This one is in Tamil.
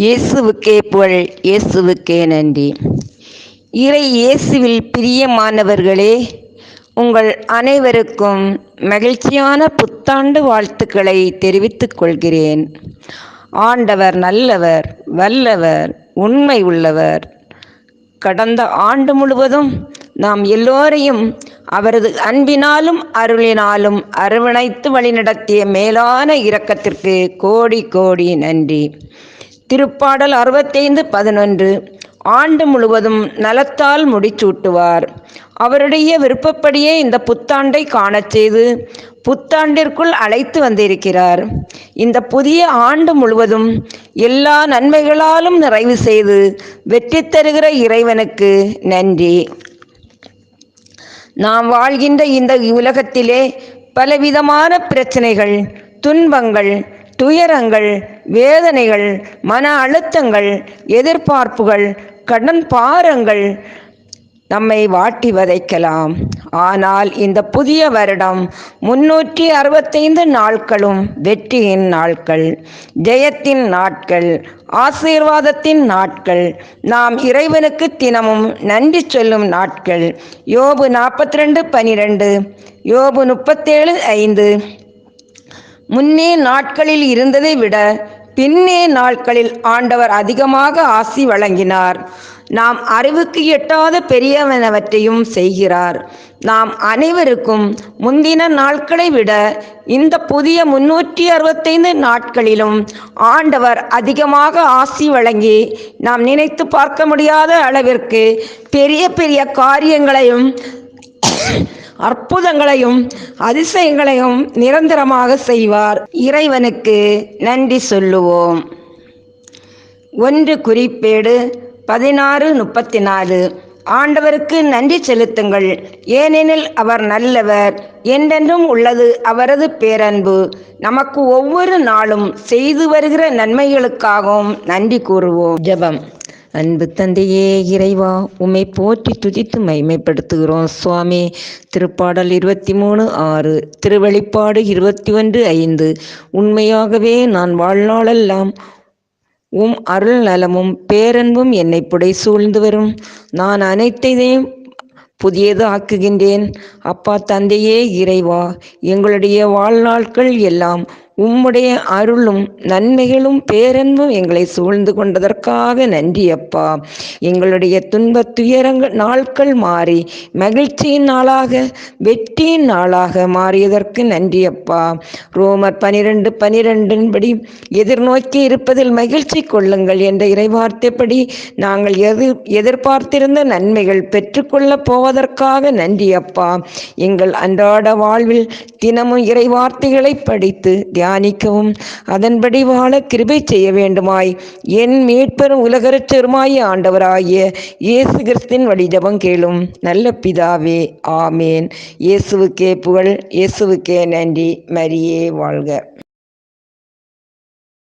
இயேசுவுக்கே புகழ் இயேசுவுக்கே நன்றி. இறை இயேசுவில் பிரியமானவர்களே உங்கள் அனைவருக்கும் மகிழ்ச்சியான புத்தாண்டு வாழ்த்துக்களை தெரிவித்துக் கொள்கிறேன். ஆண்டவர் நல்லவர் வல்லவர் உண்மை உள்ளவர். கடந்த ஆண்டு முழுவதும் நாம் எல்லோரையும் அவரது அன்பினாலும் அருளினாலும் அரவணைத்து வழிநடத்திய மேலான இரக்கத்திற்கு கோடி கோடி நன்றி. திருப்பாடல் அறுபத்தைந்து பதினொன்று. ஆண்டு முழுவதும் நலத்தால் முடிச்சூட்டுவார். அவருடைய விருப்பப்படியே இந்த புத்தாண்டை காணச் செய்து புத்தாண்டிற்குள் அழைத்து வந்திருக்கிறார். இந்த புதிய ஆண்டு முழுவதும் எல்லா நன்மைகளாலும் நிறைவு செய்து வெற்றி தருகிற இறைவனுக்கு நன்றி. நாம் வாழ்கின்ற இந்த உலகத்திலே பலவிதமான பிரச்சனைகள் துன்பங்கள் துயரங்கள் வேதனைகள் மன அழுத்தங்கள் எதிர்பார்ப்புகள் கடன் பாரங்கள் நம்மை வாட்டி வதைக்கலாம். ஆனால் இந்த புதிய வருடம் முன்னூற்றி அறுபத்தைந்து நாட்களும் வெற்றியின் நாட்கள் ஜெயத்தின் நாட்கள் ஆசீர்வாதத்தின் நாட்கள் நாம் இறைவனுக்கு தினமும் நன்றி சொல்லும் நாட்கள். யோபு நாற்பத்தி ரெண்டு பனிரெண்டு யோபு முப்பத்தேழு ஐந்து. முன்னே நாட்களில் இருந்ததை விட பின்னே நாட்களில் ஆண்டவர் அதிகமாக ஆசி வழங்கினார். நாம் அறிவுக்கு எட்டாத பெரியவனவற்றையும் செய்கிறார். நாம் அனைவருக்கும் முந்தின நாட்களை விட இந்த புதிய முன்னூற்றி அறுபத்தைந்து நாட்களிலும் ஆண்டவர் அதிகமாக ஆசி வழங்கி நாம் நினைத்து பார்க்க முடியாத அளவிற்கு பெரிய பெரிய காரியங்களையும் அற்புதங்களையும் அதிசயங்களையும் நிரந்தரமாக செய்வார். இறைவனுக்கு நன்றி சொல்லுவோம். ஒன்று குறிப்பேடு பதினாறு முப்பத்தி நாலு ஆண்டவருக்கு நன்றி செலுத்துங்கள். ஏனெனில் அவர் நல்லவர். என்றென்றும் உள்ளது அவரது பேரன்பு. நமக்கு ஒவ்வொரு நாளும் செய்து வருகிற நன்மைகளுக்காகவும் நன்றி கூறுவோம். ஜெபம். அன்பு தந்தையே இறைவா உம்மை போற்றி துதித்து மைமைப்படுத்துகிறோம் சுவாமி. திருப்பாடல் இருபத்தி மூணு ஆறு திருவெளிப்பாடு இருபத்தி ஒன்று ஐந்து. உண்மையாகவே நான் வாழ்நாளெல்லாம் உம் அருள் நலமும் பேரன்பும் என்னை புடை சூழ்ந்து வரும். நான் அனைத்தையும் புதியது ஆக்குகின்றேன். அப்பா தந்தையே இறைவா எங்களுடைய வாழ்நாட்கள் எல்லாம் உம்முடைய அருளும் நன்மைகளும் பேரன்பும் எங்களை சூழ்ந்து கொண்டதற்காக நன்றி அப்பா எங்களுடைய துன்ப துயரங்கள் நாட்கள் மாறி மகிழ்ச்சியின் நாளாக வெற்றியின் நாளாக மாறியதற்கு நன்றி அப்பா ரோமர் பனிரெண்டு பனிரெண்டின்படி எதிர்நோக்கி இருப்பதில் மகிழ்ச்சி கொள்ளுங்கள் என்ற இறைவார்த்தைப்படி நாங்கள் எதிர் எதிர்பார்த்திருந்த நன்மைகள் பெற்றுக்கொள்ளப் போவதற்காக நன்றி அப்பா எங்கள் அன்றாட வாழ்வில் தினமும் இறைவார்த்தைகளை படித்து தியானிக்கவும். அதன்படி வாழ கிருபை செய்ய வேண்டுமாய். என் மீட்பெரும் உலகரச்சருமாய் ஆண்டவராகிய இயேசு கிறிஸ்தின் வழி ஜபம் கேளும். நல்ல பிதாவே ஆமேன். இயேசுவுக்கே புகழ் இயேசுவுக்கே நன்றி. மரியே வாழ்க.